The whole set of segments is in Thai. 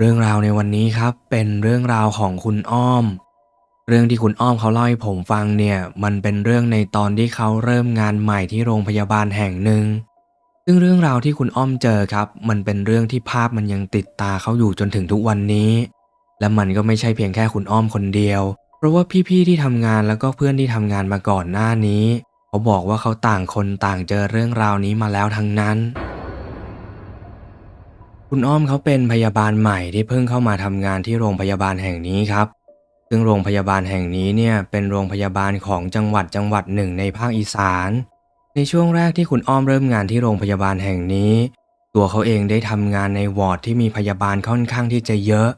เรื่องราวในวันนี้ครับเป็นเรื่องราวของคุณอ้อม เรื่องที่คุณอ้อมเขาเล่าให้ผมฟังเนี่ยมันเป็นเรื่องในตอนที่เขาเริ่มงานใหม่ที่โรงพยาบาลแห่งหนึ่ง ซึ่งเรื่องราวที่คุณอ้อมเจอครับ มันเป็นเรื่องที่ภาพมันยังติดตาเขาอยู่จนถึงทุกวันนี้ และมันก็ไม่ใช่เพียงแค่คุณอ้อมคนเดียว เพราะว่าพี่ๆที่ทำงานแล้วก็เพื่อนที่ทำงานมาก่อนหน้านี้ เขาบอกว่าเขาต่างคนต่างเจอเรื่องราวนี้มาแล้วทั้งนั้น คุณอ้อมเขาเป็นพยาบาลใหม่ที่เพิ่งเข้ามาทำงานที่โรงพยาบาลแห่งนี้ครับ ซึ่งโรงพยาบาลแห่งนี้เนี่ยเป็นโรงพยาบาลของจังหวัดจังหวัดหนึ่งในภาคอีสาน ในช่วงแรกที่คุณอ้อมเริ่มงานที่โรงพยาบาลแห่งนี้ ตัวเขาเองได้ทำงานในวอร์ดที่มีพยาบาลค่อนข้างที่จะเยอะ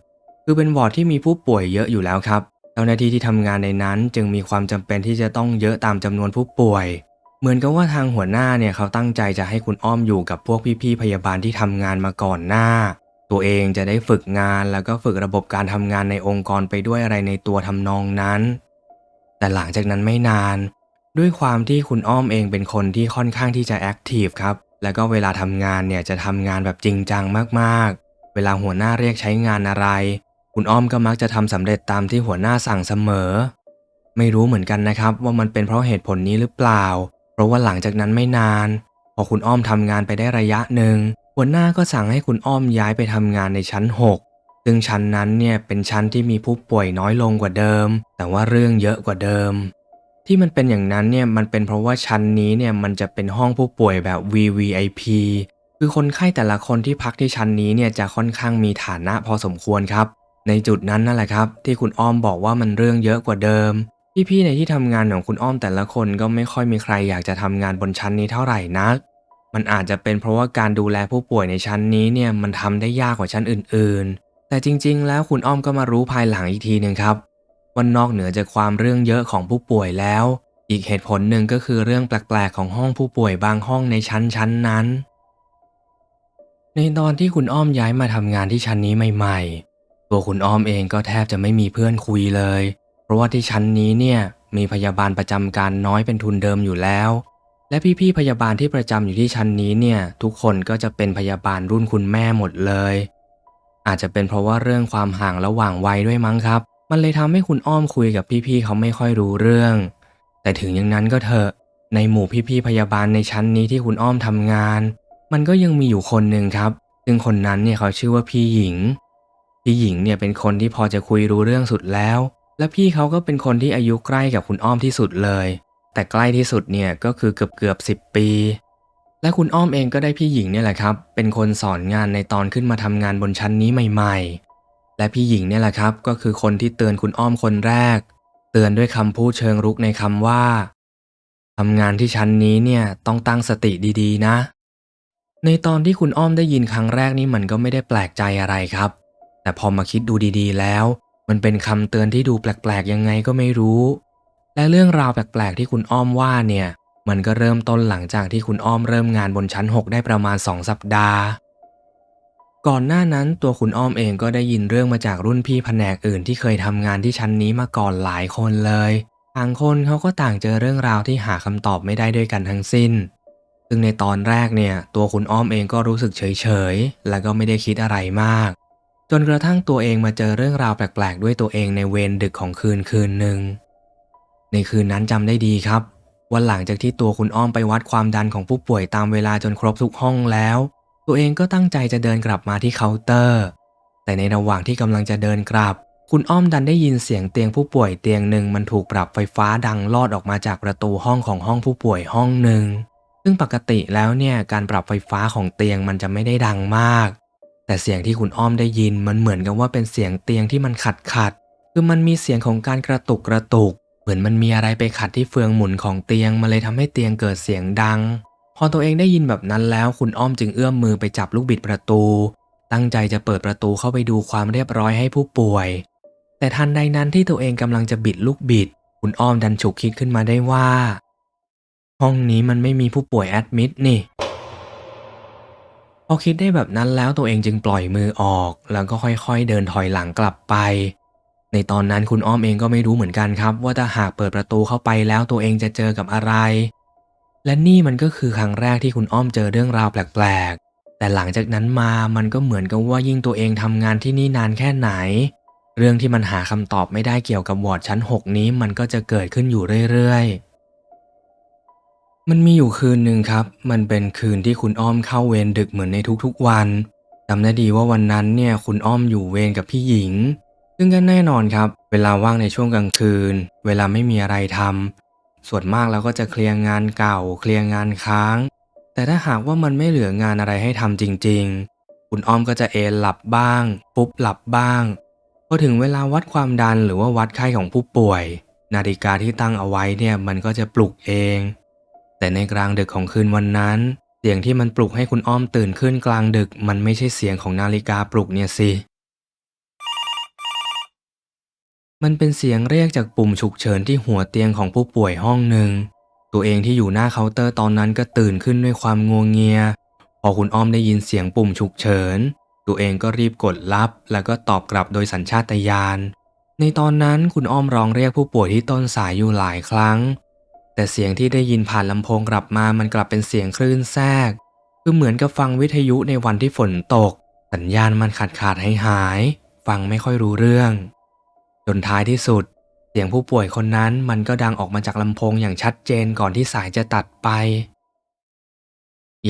คือเป็นวอร์ดที่มีผู้ป่วยเยอะอยู่แล้วครับเจ้าหน้าที่ที่ทำงานในนั้นจึงมีความจำเป็นที่จะต้องเยอะตามจำนวนผู้ป่วย เหมือนกับว่าทางหัวหน้าเนี่ยเขาตั้งใจจะให้คุณอ้อมอยู่กับพวกพี่ๆพยาบาลที่ทำงานมาก่อนหน้า ตัวเองจะได้ฝึกงานแล้วก็ฝึกระบบการทำงานในองค์กรไปด้วยอะไรในตัวทำนองนั้น แต่หลังจากนั้นไม่นาน ด้วยความที่คุณอ้อมเองเป็นคนที่ค่อนข้างที่จะแอคทีฟครับ แล้วก็เวลาทำงานเนี่ยจะทำงานแบบจริงจังมากๆ เวลาหัวหน้าเรียกใช้งานอะไร คุณอ้อมก็มักจะทำสำเร็จตามที่หัวหน้าสั่งเสมอ ไม่รู้เหมือนกันนะครับ ว่ามันเป็นเพราะเหตุผลนี้หรือเปล่า ราะว่าหลังจากนั้นไม่นาน พอคุณอ้อมทำงานไปได้ระยะหนึ่งหัวหน้าก็สั่งให้คุณอ้อมย้ายไปทำงานในชั้น 6 ซึ่งชั้นนั้นเนี่ยเป็นชั้นที่มีผู้ป่วยน้อยลงกว่าเดิม แต่ว่าเรื่องเยอะกว่าเดิม ที่มันเป็นอย่างนั้นเนี่ยมันเป็นเพราะว่าชั้นนี้เนี่ยมันจะเป็นห้องผู้ป่วยแบบ VVIP คือคนไข้แต่ละคนที่พักที่ชั้นนี้เนี่ยจะค่อนข้างมีฐานะพอสมควรครับ ในจุดนั้นนั่นแหละครับ ที่คุณอ้อมบอกว่ามันเรื่องเยอะกว่าเดิม พี่ๆในที่ทำงานของคุณอ้อมแต่ละคนก็ไม่ค่อยมีใครอยากจะทำงานบนชั้นนี้เท่าไหร่นัก มันอาจจะเป็นเพราะว่าการดูแลผู้ป่วยในชั้นนี้เนี่ยมันทำได้ยากกว่าชั้นอื่นๆ แต่จริง ๆ แล้วคุณอ้อมก็มารู้ภายหลังอีกทีหนึ่งครับว่านอกเหนือจากความเรื่องเยอะของผู้ป่วยแล้ว อีกเหตุผลหนึ่งก็คือเรื่องแปลกๆของห้องผู้ป่วยบางห้องในชั้นชั้นนั้น ในตอนที่คุณอ้อมย้ายมาทำงานที่ชั้นนี้ใหม่ ๆ ตัวคุณอ้อมเองก็แทบจะไม่มีเพื่อนคุยเลย ราะว่าที่ชั้นนี้เนี่ยมีพยาบาลประจำการน้อยเป็นทุนเดิมอยู่แล้ว และพี่ๆพยาบาลที่ประจำอยู่ที่ชั้นนี้เนี่ยทุกคนก็จะเป็นพยาบาลรุ่นคุณแม่หมดเลย อาจจะเป็นเพราะว่าเรื่องความห่างระหว่างวัยด้วยมั้งครับ มันเลยทำให้คุณอ้อมคุยกับพี่ๆเขาไม่ค่อยรู้เรื่อง แต่ถึงอย่างนั้นก็เถอะ ในหมู่พี่ๆพยาบาลในชั้นนี้ที่คุณอ้อมทำงาน มันก็ยังมีอยู่คนหนึ่งครับซึ่งคนนั้นเนี่ยเขาชื่อว่าพี่หญิง พี่หญิงเนี่ยเป็นคนที่พอจะคุยรู้เรื่องสุดแล้ว และพี่เขาก็เป็นคนที่อายุใกล้กับคุณอ้อมที่สุดเลย แต่ใกล้ที่สุดเนี่ยก็คือเกือบเกือบสิบปี และคุณอ้อมเองก็ได้พี่หญิงเนี่ยแหละครับ เป็นคนสอนงานในตอนขึ้นมาทำงานบนชั้นนี้ใหม่ ๆ และพี่หญิงเนี่ยแหละครับ ก็คือคนที่เตือนคุณอ้อมคนแรก เตือนด้วยคำพูดเชิงรุกในคำว่าทำงานที่ชั้นนี้เนี่ยต้องตั้งสติดีๆ นะ ในตอนที่คุณอ้อมได้ยินครั้งแรกนี่มันก็ไม่ได้แปลกใจอะไรครับ แต่พอมาคิดดูดีๆแล้ว มันเป็นคำเตือนที่ดูแปลกๆยังไงก็ไม่รู้ และเรื่องราวแปลกๆที่คุณอ้อมว่าเนี่ย มันก็เริ่มต้นหลังจากที่คุณอ้อมเริ่มงานบนชั้น 6 ได้ประมาณ 2 สัปดาห์ ก่อนหน้านั้นตัวคุณอ้อมเองก็ได้ยินเรื่องมาจากรุ่นพี่แผนกอื่นที่เคยทำงานที่ชั้นนี้มาก่อนหลายคนเลยต่างคนเขาก็ต่างเจอเรื่องราวที่หาคำตอบไม่ได้ด้วยกันทั้งสิ้น ซึ่งในตอนแรกเนี่ย ตัวคุณอ้อมเองก็รู้สึกเฉยๆ และก็ไม่ได้คิดอะไรมาก จนกระทั่งตัวเองมาเจอเรื่องราวแปลกๆ ด้วยตัวเองในเวรดึกของคืนคืนหนึ่ง ในคืนนั้นจำได้ดีครับว่าหลังจากที่ตัวคุณอ้อมไปวัดความดันของผู้ป่วยตามเวลาจนครบทุกห้องแล้ว ตัวเองก็ตั้งใจจะเดินกลับมาที่เคาน์เตอร์ แต่ในระหว่างที่กำลังจะเดินกลับ คุณอ้อมดันได้ยินเสียงเตียงผู้ป่วยเตียงหนึ่งมันถูกปรับไฟฟ้าดังลอดออกมาจากประตูห้องของห้องผู้ป่วยห้องหนึ่งซึ่งปกติแล้วเนี่ยการปรับไฟฟ้าของเตียงมันจะไม่ได้ดังมาก แต่เสียงที่คุณอ้อมได้ยินมันเหมือนกับว่าเป็นเสียงเตียงที่มันขัดขัด คือมันมีเสียงของการกระตุกกระตุก เหมือนมันมีอะไรไปขัดที่เฟืองหมุนของเตียง มันเลยทำให้เตียงเกิดเสียงดัง พอตัวเองได้ยินแบบนั้นแล้ว คุณอ้อมจึงเอื้อมมือไปจับลูกบิดประตู ตั้งใจจะเปิดประตูเข้าไปดูความเรียบร้อยให้ผู้ป่วย แต่ทันใดนั้นที่ตัวเองกำลังจะบิดลูกบิด คุณอ้อมดันฉุกคิดขึ้นมาได้ว่า ห้องนี้มันไม่มีผู้ป่วยแอดมิดนี่ พอคิดได้แบบนั้นแล้วตัวเองจึงปล่อยมือออก แล้วก็ค่อยๆ เดินถอยหลังกลับไป ในตอนนั้นคุณอ้อมเองก็ไม่รู้เหมือนกันครับ ว่าถ้าหากเปิดประตูเข้าไปแล้วตัวเองจะเจอกับอะไร และนี่มันก็คือครั้งแรกที่คุณอ้อมเจอเรื่องราวแปลกๆ แต่หลังจากนั้นมามันก็เหมือนกับว่ายิ่งตัวเองทำงานที่นี่นานแค่ไหน เรื่องที่มันหาคำตอบไม่ได้เกี่ยวกับวอร์ดชั้น 6 นี้มันก็จะเกิดขึ้นอยู่เรื่อยๆ มันมีอยู่คืนหนึ่งครับ มันเป็นคืนที่คุณอ้อมเข้าเวรดึกเหมือนในทุกๆวันจำได้ดีว่าวันนั้นเนี่ยคุณอ้อมอยู่เวรกับพี่หญิง ซึ่งก็แน่นอนครับ เวลาว่างในช่วงกลางคืน เวลาไม่มีอะไรทำส่วนมากเราก็จะเคลียร์งานเก่า เคลียร์งานค้าง แต่ถ้าหากว่ามันไม่เหลืองานอะไรให้ทำจริง ๆ คุณอ้อมก็จะเอนหลับบ้าง ปุ๊บหลับบ้างพอถึงเวลาวัดความดันหรือว่าวัดไข้ของผู้ป่วย นาฬิกาที่ตั้งเอาไว้เนี่ยมันก็จะปลุกเอง แต่ในกลางดึกของคืนวันนั้น เสียงที่มันปลุกให้คุณอ้อมตื่นขึ้นกลางดึก มันไม่ใช่เสียงของนาฬิกาปลุกเนี่ยสิ มันเป็นเสียงเรียกจากปุ่มฉุกเฉินที่หัวเตียงของผู้ป่วยห้องหนึ่ง ตัวเองที่อยู่หน้าเคาน์เตอร์ตอนนั้นก็ตื่นขึ้นด้วยความงวงเงีย พอคุณอ้อมได้ยินเสียงปุ่มฉุกเฉิน ตัวเองก็รีบกดรับ แล้วก็ตอบกลับโดยสัญชาตญาณในตอนนั้นคุณอ้อมร้องเรียกผู้ป่วยที่ต้นสายอยู่หลายครั้ง แต่เสียงที่ได้ยินผ่านลำโพงกลับมามันกลับเป็นเสียงคลื่นแทรก คือเหมือนกับฟังวิทยุในวันที่ฝนตก สัญญาณมันขาดขาดหายหาย ฟังไม่ค่อยรู้เรื่อง จนท้ายที่สุด เสียงผู้ป่วยคนนั้นมันก็ดังออกมาจากลำโพงอย่างชัดเจนก่อนที่สายจะตัดไป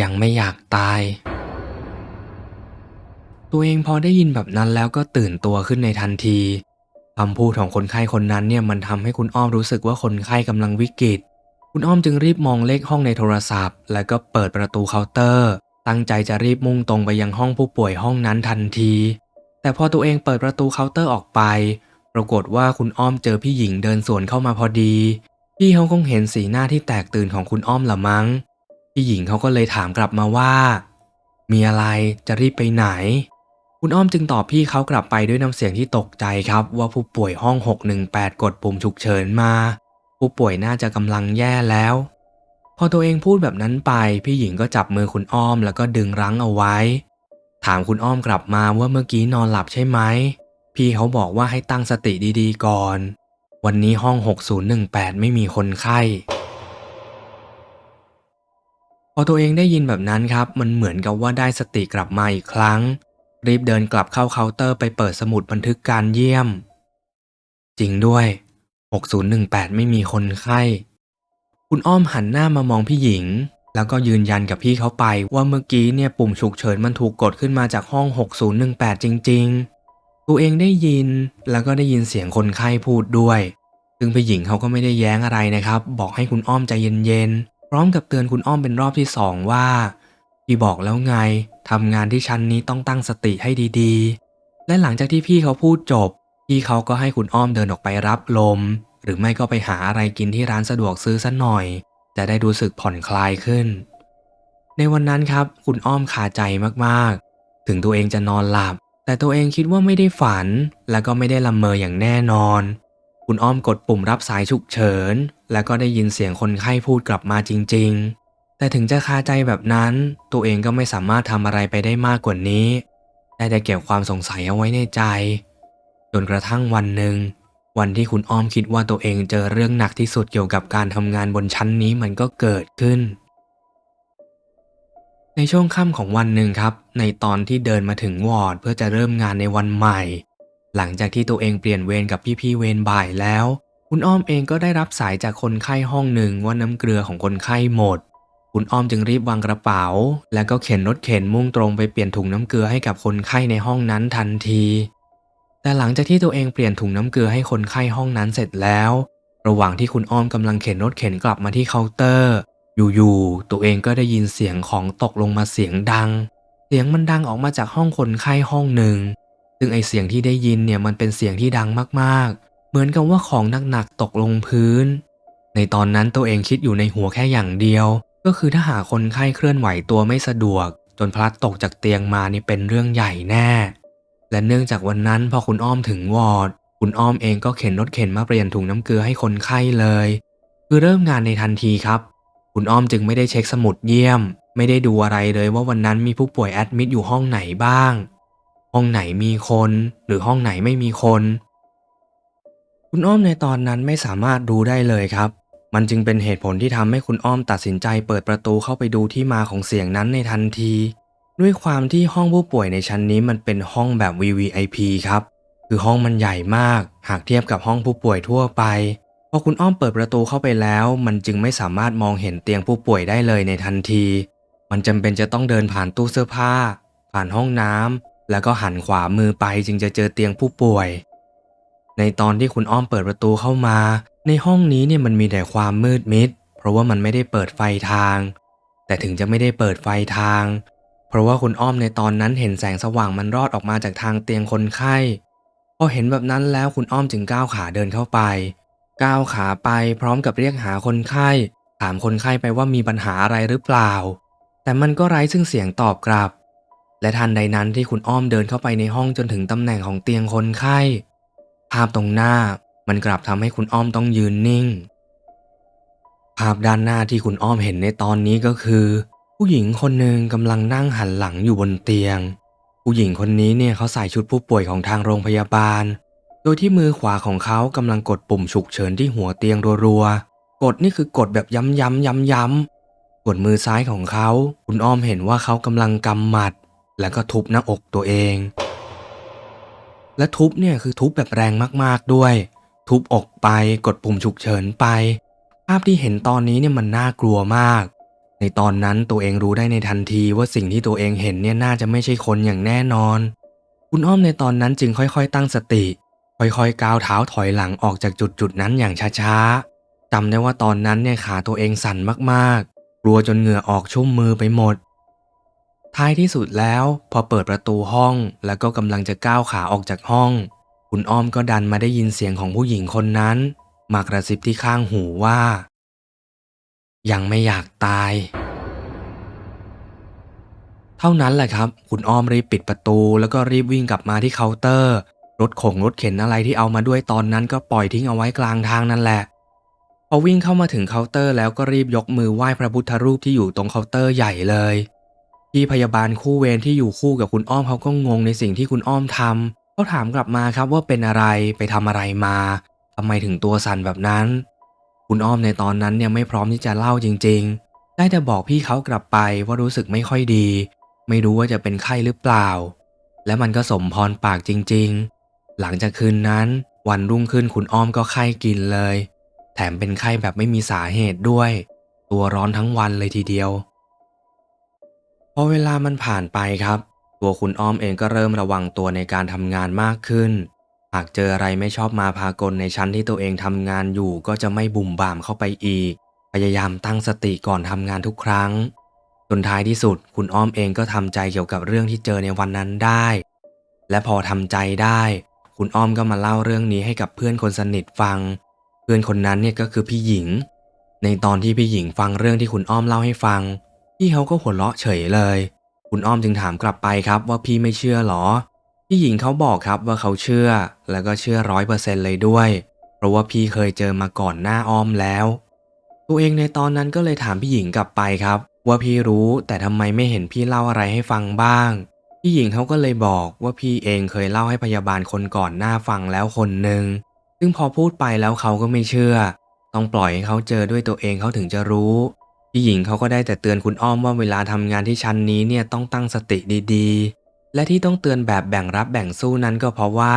ยังไม่อยากตาย ตัวเองพอได้ยินแบบนั้นแล้วก็ตื่นตัวขึ้นในทันทีคำพูดของคนไข้คนนั้นเนี่ยมันทำให้คุณอ้อมรู้สึกว่าคนไข้กำลังวิกฤต คุณอ้อมจึงรีบมองเลขห้องในโทรศัพท์ แล้วก็เปิดประตูเคาน์เตอร์ ตั้งใจจะรีบมุ่งตรงไปยังห้องผู้ป่วยห้องนั้นทันที แต่พอตัวเองเปิดประตูเคาน์เตอร์ออกไป ปรากฏว่าคุณอ้อมเจอพี่หญิงเดินสวนเข้ามาพอดี พี่เขาคงเห็นสีหน้าที่แตกตื่นของคุณอ้อมละมั้ง พี่หญิงเขาก็เลยถามกลับมาว่า มีอะไรจะรีบไปไหน คุณอ้อมจึงตอบพี่เขากลับไปด้วยน้ำเสียงที่ตกใจครับว่าผู้ป่วยห้อง 618 กดปุ่มฉุกเฉินมา ผู้ป่วยน่าจะกำลังแย่แล้ว พอตัวเองพูดแบบนั้นไป พี่หญิงก็จับมือคุณอ้อมแล้วก็ดึงรั้งเอาไว้ ถามคุณอ้อมกลับมาว่าเมื่อกี้นอนหลับใช่ไหม พี่เขาบอกว่าให้ตั้งสติดีๆก่อน วันนี้ห้อง 6018 ไม่มีคนไข้พอตัวเองได้ยินแบบนั้นครับ มันเหมือนกับว่าได้สติกลับมาอีกครั้ง รีบเดินกลับเข้าเคาน์เตอร์ไปเปิดสมุดบันทึกการเยี่ยม จริงด้วย 6018 ไม่มีคนไข้ คุณอ้อมหันหน้ามามองพี่หญิง แล้วก็ยืนยันกับพี่เขาไปว่าเมื่อกี้เนี่ยปุ่มฉุกเฉินมันถูกกดขึ้นมาจากห้อง 6018 จริง ๆ ตัวเองได้ยินแล้วก็ได้ยินเสียงคนไข้พูดด้วย ซึ่งพี่หญิงเขาก็ไม่ได้แย้งอะไรนะครับ บอกให้คุณอ้อมใจเย็นๆ พร้อมกับเตือนคุณอ้อมเป็นรอบที่สองว่าพี่บอกแล้วไงทำงานที่ชั้นนี้ต้องตั้งสติให้ดีๆ และหลังจากที่พี่เขาพูดจบ พี่เขาก็ให้คุณอ้อมเดินออกไปรับลม หรือไม่ก็ไปหาอะไรกินที่ร้านสะดวกซื้อสักหน่อย จะได้รู้สึกผ่อนคลายขึ้น ในวันนั้นครับ คุณอ้อมคาใจมากๆ ถึงตัวเองจะนอนหลับ แต่ตัวเองคิดว่าไม่ได้ฝัน และก็ไม่ได้ละเมออย่างแน่นอน คุณอ้อมกดปุ่มรับสายฉุกเฉิน แล้วก็ได้ยินเสียงคนไข้พูดกลับมาจริง ๆแต่ถึงจะคาใจแบบนั้น ตัวเองก็ไม่สามารถทำอะไรไปได้มากกว่านี้ได้แต่เก็บความสงสัยเอาไว้ในใจ จนกระทั่งวันหนึ่ง วันที่คุณอ้อมคิดว่าตัวเองเจอเรื่องหนักที่สุดเกี่ยวกับการทำงานบนชั้นนี้มันก็เกิดขึ้น ในช่วงค่ำของวันหนึ่งครับ ในตอนที่เดินมาถึงวอร์ดเพื่อจะเริ่มงานในวันใหม่ หลังจากที่ตัวเองเปลี่ยนเวรกับพี่ๆเวรบ่ายแล้ว คุณอ้อมเองก็ได้รับสายจากคนไข้ห้องหนึ่งว่าน้ำเกลือของคนไข้หมดคุณอ้อมจึงรีบวางกระเป๋า แล้วก็เข็นรถเข็นมุ่งตรงไปเปลี่ยนถุงน้ำเกลือให้กับคนไข้ในห้องนั้นทันที แต่หลังจากที่ตัวเองเปลี่ยนถุงน้ำเกลือให้คนไข้ห้องนั้นเสร็จแล้ว ระหว่างที่คุณอ้อมกำลังเข็นรถเข็นกลับมาที่เคาน์เตอร์ อยู่ๆ ตัวเองก็ได้ยินเสียงของตกลงมาเสียงดัง เสียงมันดังออกมาจากห้องคนไข้ห้องหนึ่ง ซึ่งไอเสียงที่ได้ยินเนี่ยมันเป็นเสียงที่ดังมากๆ เหมือนกับว่าของหนักๆตกลงพื้น ในตอนนั้นตัวเองคิดอยู่ในหัวแค่อย่างเดียว ก็คือถ้าหากคนไข้เคลื่อนไหวตัวไม่สะดวก จนพลัดตกจากเตียงมานี่เป็นเรื่องใหญ่แน่ และเนื่องจากวันนั้นพอคุณอ้อมถึงวอร์ด คุณอ้อมเองก็เข็นรถเข็นมาเปลี่ยนถุงน้ำเกลือให้คนไข้เลย คือเริ่มงานในทันทีครับ คุณอ้อมจึงไม่ได้เช็คสมุดเยี่ยม ไม่ได้ดูอะไรเลยว่าวันนั้นมีผู้ป่วยแอดมิดอยู่ห้องไหนบ้าง ห้องไหนมีคนหรือห้องไหนไม่มีคน คุณอ้อมในตอนนั้นไม่สามารถรู้ได้เลยครับ มันจึงเป็นเหตุผลที่ทำให้คุณอ้อมตัดสินใจเปิดประตูเข้าไปดูที่มาของเสียงนั้นในทันที ด้วยความที่ห้องผู้ป่วยในชั้นนี้มันเป็นห้องแบบ VVIP ครับ คือห้องมันใหญ่มาก หากเทียบกับห้องผู้ป่วยทั่วไป พอคุณอ้อมเปิดประตูเข้าไปแล้ว มันจึงไม่สามารถมองเห็นเตียงผู้ป่วยได้เลยในทันที มันจำเป็นจะต้องเดินผ่านตู้เสื้อผ้า ผ่านห้องน้ำแล้วก็หันขวามือไปจึงจะเจอเตียงผู้ป่วย ในตอนที่คุณอ้อมเปิดประตูเข้ามา ในห้องนี้เนี่ยมันมีแต่ความมืดมิด เพราะว่ามันไม่ได้เปิดไฟทาง แต่ถึงจะไม่ได้เปิดไฟทาง เพราะว่าคุณอ้อมในตอนนั้นเห็นแสงสว่างมันรอดออกมาจากทางเตียงคนไข้พอเห็นแบบนั้นแล้วคุณอ้อมจึงก้าวขาเดินเข้าไป ก้าวขาไปพร้อมกับเรียกหาคนไข้ ถามคนไข้ไปว่ามีปัญหาอะไรหรือเปล่า แต่มันก็ไร้ซึ่งเสียงตอบกลับ และทันใดนั้นที่คุณอ้อมเดินเข้าไปในห้องจนถึงตำแหน่งของเตียงคนไข้ ภาพตรงหน้ามันกลับทำให้คุณอ้อมต้องยืนนิ่ง ภาพด้านหน้าที่คุณอ้อมเห็นในตอนนี้ก็คือ ผู้หญิงคนหนึ่งกำลังนั่งหันหลังอยู่บนเตียง ผู้หญิงคนนี้เนี่ยเขาใส่ชุดผู้ป่วยของทางโรงพยาบาล โดยที่มือขวาของเขากำลังกดปุ่มฉุกเฉินที่หัวเตียงรัวๆ กดนี่คือกดแบบย้ำๆย้ำๆส่วนมือซ้ายของเขา คุณอ้อมเห็นว่าเขากำลังกำหมัด แล้วก็ทุบหน้าอกตัวเอง และทุบเนี่ยคือทุบแบบแรงมากๆด้วย ทุบอกไปกดปุ่มฉุกเฉินไป ภาพที่เห็นตอนนี้เนี่ยมันน่ากลัวมาก ในตอนนั้นตัวเองรู้ได้ในทันทีว่าสิ่งที่ตัวเองเห็นเนี่ยน่าจะไม่ใช่คนอย่างแน่นอน คุณอ้อมในตอนนั้นจึงค่อยๆ ตั้งสติ ค่อยๆก้าวเท้าถอยหลังออกจากจุดจุดๆนั้นอย่างช้าๆจำได้ว่าตอนนั้นเนี่ยขาตัวเองสั่นมากๆ กลัวจนเหงื่อออกชุ่มมือไปหมด ท้ายที่สุดแล้วพอเปิดประตูห้องแล้วก็กำลังจะก้าวขาออกจากห้อง คุณอ้อมก็ดันมาได้ยินเสียงของผู้หญิงคนนั้น มากระซิบที่ข้างหูว่า ยังไม่อยากตาย เท่านั้นแหละครับ คุณอ้อมรีบปิดประตู แล้วก็รีบวิ่งกลับมาที่เคาน์เตอร์ รถของรถเข็นอะไรที่เอามาด้วยตอนนั้นก็ปล่อยทิ้งเอาไว้กลางทางนั่นแหละ พอวิ่งเข้ามาถึงเคาน์เตอร์แล้วก็รีบยกมือไหว้พระพุทธรูปที่อยู่ตรงเคาน์เตอร์ใหญ่เลยพี่พยาบาลคู่เวรที่อยู่คู่กับคุณอ้อมเขาก็งงในสิ่งที่คุณอ้อมทำเขาถามกลับมาครับว่าเป็นอะไรไปทำอะไรมาทำไมถึงตัวสั่นแบบนั้น คุณอ้อมในตอนนั้นเนี่ยไม่พร้อมที่จะเล่าจริง ๆ ได้แต่บอกพี่เขากลับไปว่ารู้สึกไม่ค่อยดี ไม่รู้ว่าจะเป็นไข้หรือเปล่า และมันก็สมพรปากจริง ๆ หลังจากคืนนั้น วันรุ่งขึ้นคุณอ้อมก็ไข้กินเลย แถมเป็นไข้แบบไม่มีสาเหตุด้วย ตัวร้อนทั้งวันเลยทีเดียวพอเวลามันผ่านไปครับ ตัวคุณอ้อมเองก็เริ่มระวังตัวในการทำงานมากขึ้น หากเจออะไรไม่ชอบมาพากลในชั้นที่ตัวเองทำงานอยู่ก็จะไม่บุ่มบ่ามเข้าไปอีก พยายามตั้งสติก่อนทำงานทุกครั้ง จนท้ายที่สุดคุณอ้อมเองก็ทำใจเกี่ยวกับเรื่องที่เจอในวันนั้นได้ และพอทำใจได้ คุณอ้อมก็มาเล่าเรื่องนี้ให้กับเพื่อนคนสนิทฟัง เพื่อนคนนั้นเนี่ยก็คือพี่หญิง ในตอนที่พี่หญิงฟังเรื่องที่คุณอ้อมเล่าให้ฟัง พี่เขาก็หัวเราะเฉยเลย คุณอ้อมจึงถามกลับไปครับว่าพี่ไม่เชื่อหรอ พี่หญิงเขาบอกครับว่าเขาเชื่อ แล้วก็เชื่อร้อยเปอร์เซ็นเลยด้วย เพราะว่าพี่เคยเจอมาก่อนหน้าอ้อมแล้ว ตัวเองในตอนนั้นก็เลยถามพี่หญิงกลับไปครับ ว่าพี่รู้แต่ทำไมไม่เห็นพี่เล่าอะไรให้ฟังบ้าง พี่หญิงเขาก็เลยบอกว่าพี่เองเคยเล่าให้พยาบาลคนก่อนหน้าฟังแล้วคนหนึ่งซึ่งพอพูดไปแล้วเขาก็ไม่เชื่อ ต้องปล่อยให้เขาเจอด้วยตัวเองเขาถึงจะรู้พี่หญิงเขาก็ได้แต่เตือนคุณอ้อมว่าเวลาทำงานที่ชั้นนี้เนี่ยต้องตั้งสติดี และที่ต้องเตือนแบบแบ่งรับแบ่งสู้นั้นก็เพราะว่า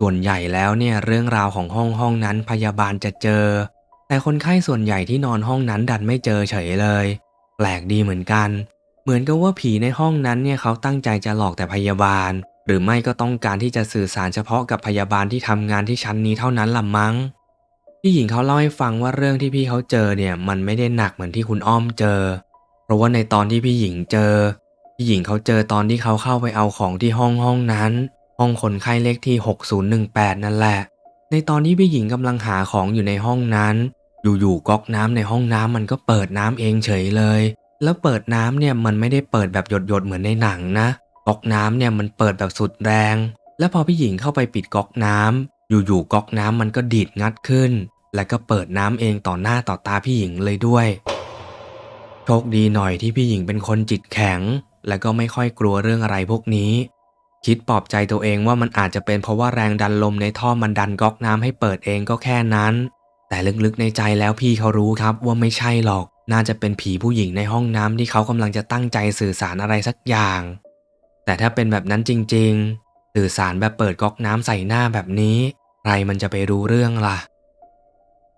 ส่วนใหญ่แล้วเนี่ยเรื่องราวของห้องห้องนั้นพยาบาลจะเจอ แต่คนไข้ส่วนใหญ่ที่นอนห้องนั้นดันไม่เจอเฉยเลย แปลกดีเหมือนกัน เหมือนกับว่าผีในห้องนั้นเนี่ยเขาตั้งใจจะหลอกแต่พยาบาล หรือไม่ก็ต้องการที่จะสื่อสารเฉพาะกับพยาบาลที่ทำงานที่ชั้นนี้เท่านั้นละมั้งพี่หญิงเขาเล่าให้ฟังว่าเรื่องที่พี่เขาเจอเนี่ยมันไม่ได้หนักเหมือนที่คุณอ้อมเจอ เพราะว่าในตอนที่พี่หญิงเจอ พี่หญิงเขาเจอตอนที่เขาเข้าไปเอาของที่ห้องห้องนั้น ห้องคนไข้เลขที่ 6018 นั่นแหละ ในตอนที่พี่หญิงกำลังหาของอยู่ในห้องนั้น อยู่ๆก๊อกน้ำในห้องน้ำมันก็เปิดน้ำเองเฉยเลย แล้วเปิดน้ำเนี่ยมันไม่ได้เปิดแบบหยดๆเหมือนในหนังนะ ก๊อกน้ำเนี่ยมันเปิดแบบสุดแรง และพอพี่หญิงเข้าไปปิดก๊อกน้ำอยู่ๆก๊อกน้ำมันก็ดีดงัดขึ้น แล้วก็เปิดน้ำเองต่อหน้าต่อตาพี่หญิงเลยด้วย โชคดีหน่อยที่พี่หญิงเป็นคนจิตแข็ง และก็ไม่ค่อยกลัวเรื่องอะไรพวกนี้ คิดปลอบใจตัวเองว่ามันอาจจะเป็นเพราะว่าแรงดันลมในท่อมันดันก๊อกน้ำให้เปิดเองก็แค่นั้น แต่ลึกๆในใจแล้วพี่เขารู้ครับว่าไม่ใช่หรอก น่าจะเป็นผีผู้หญิงในห้องน้ำที่เขากำลังจะตั้งใจสื่อสารอะไรสักอย่าง แต่ถ้าเป็นแบบนั้นจริง ๆ สื่อสารแบบเปิดก๊อกน้ำใส่หน้าแบบนี้ ใครมันจะไปรู้เรื่องล่ะ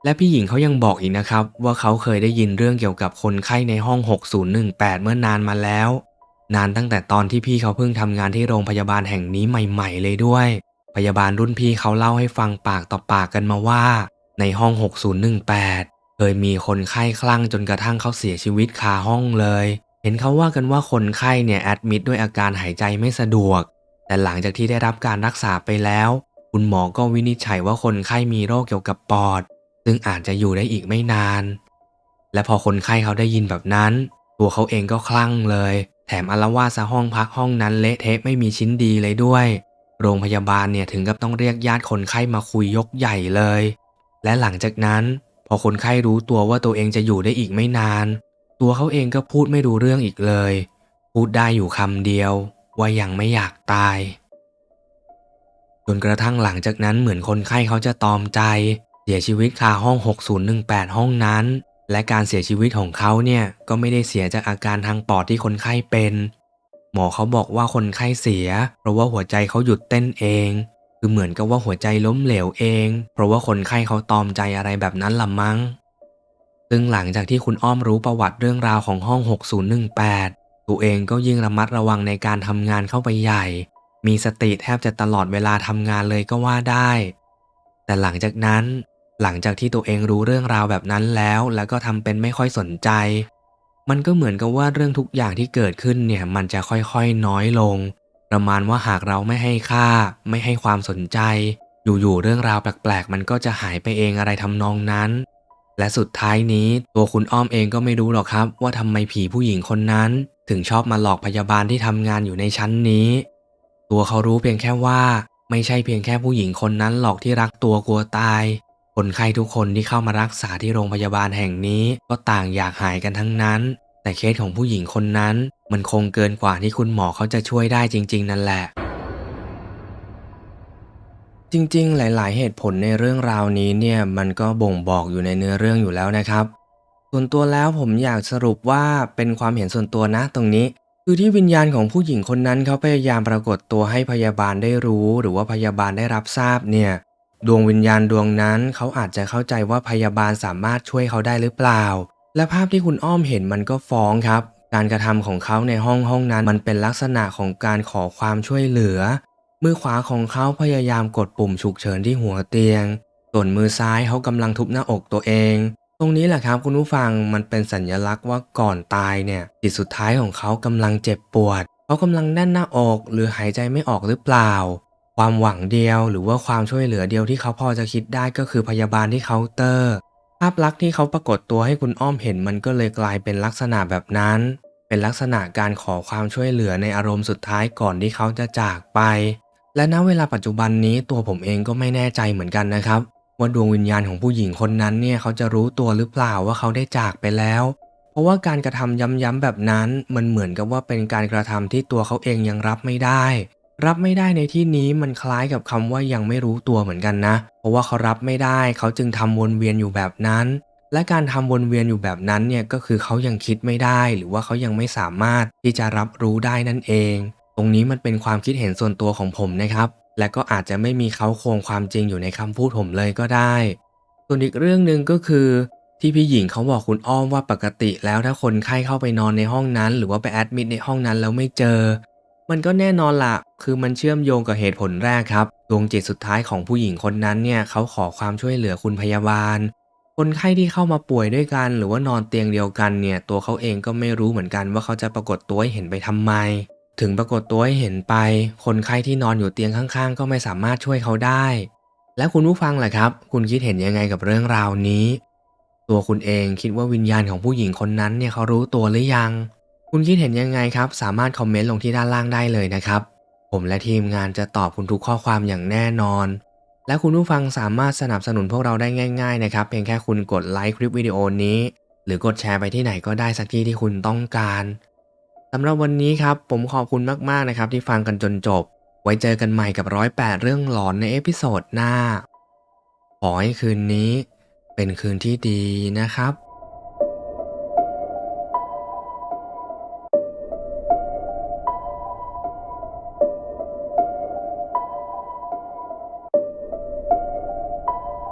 และพี่หญิงเขายังบอกอีกนะครับ ว่าเขาเคยได้ยินเรื่องเกี่ยวกับคนไข้ในห้อง 6018 เมื่อนานมาแล้ว นานตั้งแต่ตอนที่พี่เขาเพิ่งทำงานที่โรงพยาบาลแห่งนี้ใหม่ ๆ เลยด้วย พยาบาลรุ่นพี่เขาเล่าให้ฟังปากต่อปากกันมาว่า ในห้อง 6018 เคยมีคนไข้คลั่งจนกระทั่งเขาเสียชีวิตคาห้องเลย เห็นเขาว่ากันว่าคนไข้เนี่ยแอดมิดด้วยอาการหายใจไม่สะดวก แต่หลังจากที่ได้รับการรักษาไปแล้ว คุณหมอก็วินิจฉัยว่าคนไข้มีโรคเกี่ยวกับปอด ซึ่งอาจจะอยู่ได้อีกไม่นาน และพอคนไข้เขาได้ยินแบบนั้น ตัวเขาเองก็คลั่งเลย แถมอาลวาดซะห้องพักห้องนั้นเละเทะไม่มีชิ้นดีเลยด้วย โรงพยาบาลเนี่ยถึงกับต้องเรียกญาติคนไข้มาคุยยกใหญ่เลย และหลังจากนั้นพอคนไข้รู้ตัวว่าตัวเองจะอยู่ได้อีกไม่นาน ตัวเขาเองก็พูดไม่รู้เรื่องอีกเลย พูดได้อยู่คำเดียว ว่ายังไม่อยากตายจนกระทั่งหลังจากนั้นเหมือนคนไข้เขาจะตอมใจ เสียชีวิตคาห้อง 6018 ห้องนั้น และการเสียชีวิตของเขาเนี่ยก็ไม่ได้เสียจากอาการทางปอดที่คนไข้เป็น หมอเขาบอกว่าคนไข้เสีย เพราะว่าหัวใจเขาหยุดเต้นเอง คือเหมือนกับว่าหัวใจล้มเหลวเอง เพราะว่าคนไข้เขาตอมใจอะไรแบบนั้นละมั้ง ซึ่งหลังจากที่คุณอ้อมรู้ประวัติเรื่องราวของห้อง 6018 ตัวเองก็ยิ่งระมัดระวังในการทำงานเข้าไปใหญ่ มีสติแทบจะตลอดเวลาทำงานเลยก็ว่าได้ แต่หลังจากนั้น หลังจากที่ตัวเองรู้เรื่องราวแบบนั้นแล้ว แล้วก็ทำเป็นไม่ค่อยสนใจ มันก็เหมือนกับว่าเรื่องทุกอย่างที่เกิดขึ้นเนี่ยมันจะค่อยๆน้อยลง ประมาณว่าหากเราไม่ให้ค่า ไม่ให้ความสนใจ อยู่ๆเรื่องราวแปลกๆ มันก็จะหายไปเองอะไรทำนองนั้น และสุดท้ายนี้ตัวคุณอ้อมเองก็ไม่รู้หรอกครับ ว่าทำไมผีผู้หญิงคนนั้น ถึงชอบมาหลอกพยาบาลที่ทำงานอยู่ในชั้นนี้ ตัวเขารู้เพียงแค่ว่า ไม่ใช่เพียงแค่ผู้หญิงคนนั้นหรอกที่รักตัวกลัวตาย คนไข้ทุกคนที่เข้ามารักษาที่โรงพยาบาลแห่งนี้ก็ต่างอยากหายกันทั้งนั้น แต่เคสของผู้หญิงคนนั้น มันคงเกินกว่าที่คุณหมอเขาจะช่วยได้จริง ๆ นั่นแหละ จริงๆ หลาย ๆ เหตุผลในเรื่องราวนี้เนี่ยมันก็บ่งบอกอยู่ในเนื้อเรื่องอยู่แล้วนะครับ ส่วนตัวแล้วผมอยากสรุปว่าเป็นความเห็นส่วนตัวนะตรงนี้คือที่วิญญาณของผู้หญิงคนนั้นเขาพยายามปรากฏตัวให้พยาบาลได้รู้ หรือว่าพยาบาลได้รับทราบเนี่ย ดวงวิญญาณดวงนั้นเขาอาจจะเข้าใจว่าพยาบาลสามารถช่วยเขาได้หรือเปล่า และภาพที่คุณอ้อมเห็นมันก็ฟ้องครับ การกระทำของเขาในห้องห้องนั้น มันเป็นลักษณะของการขอความช่วยเหลือ มือขวาของเขาพยายามกดปุ่มฉุกเฉินที่หัวเตียง ส่วนมือซ้ายเขากำลังทุบหน้าอกตัวเอง ตรงนี้แหละครับคุณผู้ฟังมันเป็นสัญลักษณ์ว่าก่อนตายเนี่ยจิตสุดท้ายของเขากำลังเจ็บปวด เขากำลังแน่นหน้าอกหรือหายใจไม่ออกหรือเปล่า ความหวังเดียว หรือว่าความช่วยเหลือเดียวที่เขาพอจะคิดได้ก็คือพยาบาลที่เคาน์เตอร์ ภาพลักษณ์ที่เขาปรากฏตัวให้คุณอ้อมเห็นมันก็เลยกลายเป็นลักษณะแบบนั้น เป็นลักษณะการขอความช่วยเหลือในอารมณ์สุดท้ายก่อนที่เขาจะจากไป และณเวลาปัจจุบันนี้ตัวผมเองก็ไม่แน่ใจเหมือนกันนะครับ ว่าดวงวิญญาณของผู้หญิงคนนั้นเนี่ยเขาจะรู้ตัวหรือเปล่าว่าเขาได้จากไปแล้ว เพราะว่าการกระทำย้ำๆแบบนั้นมันเหมือนกับว่าเป็นการกระทำที่ตัวเขาเองยังรับไม่ได้ รับไม่ได้ในที่นี้มันคล้ายกับคำว่ายังไม่รู้ตัวเหมือนกันนะ เพราะว่าเขารับไม่ได้เขาจึงทำวนเวียนอยู่แบบนั้น และการทำวนเวียนอยู่แบบนั้นเนี่ยก็คือเขายังคิดไม่ได้ หรือว่าเขายังไม่สามารถที่จะรับรู้ได้นั่นเอง ตรงนี้มันเป็นความคิดเห็นส่วนตัวของผมนะครับ และก็อาจจะไม่มีเขาโครงความจริงอยู่ในคำพูดผมเลยก็ได้ ส่วนอีกเรื่องหนึ่งก็คือที่พี่หญิงเขาบอกคุณอ้อมว่าปกติแล้วถ้าคนไข้เข้าไปนอนในห้องนั้น หรือว่าไปแอดมิดในห้องนั้นแล้วไม่เจอ มันก็แน่นอนละคือมันเชื่อมโยงกับเหตุผลแรกครับ ดวงจิตสุดท้ายของผู้หญิงคนนั้นเนี่ยเขาขอความช่วยเหลือคุณพยาบาล คนไข้ที่เข้ามาป่วยด้วยกัน หรือว่านอนเตียงเดียวกันเนี่ย ตัวเขาเองก็ไม่รู้เหมือนกันว่าเขาจะปรากฏตัวให้เห็นไปทำไม ถึงปรากฏตัวให้เห็นไป คนไข้ที่นอนอยู่เตียงข้าง ๆ ก็ไม่สามารถช่วยเขาได้ แล้วคุณผู้ฟังล่ะครับ คุณคิดเห็นยังไงกับเรื่องราวนี้ ตัวคุณเองคิดว่าวิญญาณของผู้หญิงคนนั้นเนี่ยเขารู้ตัวหรือยัง คุณคิดเห็นยังไงครับ สามารถคอมเมนต์ลงที่ด้านล่างได้เลยนะครับ ผมและทีมงานจะตอบคุณทุกข้อความอย่างแน่นอน และคุณผู้ฟังสามารถสนับสนุนพวกเราได้ง่าย ๆ นะครับ เพียงแค่คุณกดไลค์คลิปวิดีโอนี้ หรือกดแชร์ไปที่ไหนก็ได้สักที่ที่คุณต้องการสำหรับวันนี้ครับ ผมขอบคุณมากๆนะครับ ที่ฟังกันจนจบ ไว้เจอกันใหม่กับร้อยแปดเรื่องหลอนในเอพิโซดหน้าขอให้คืนนี้ เป็นคืนที่ดีนะครับ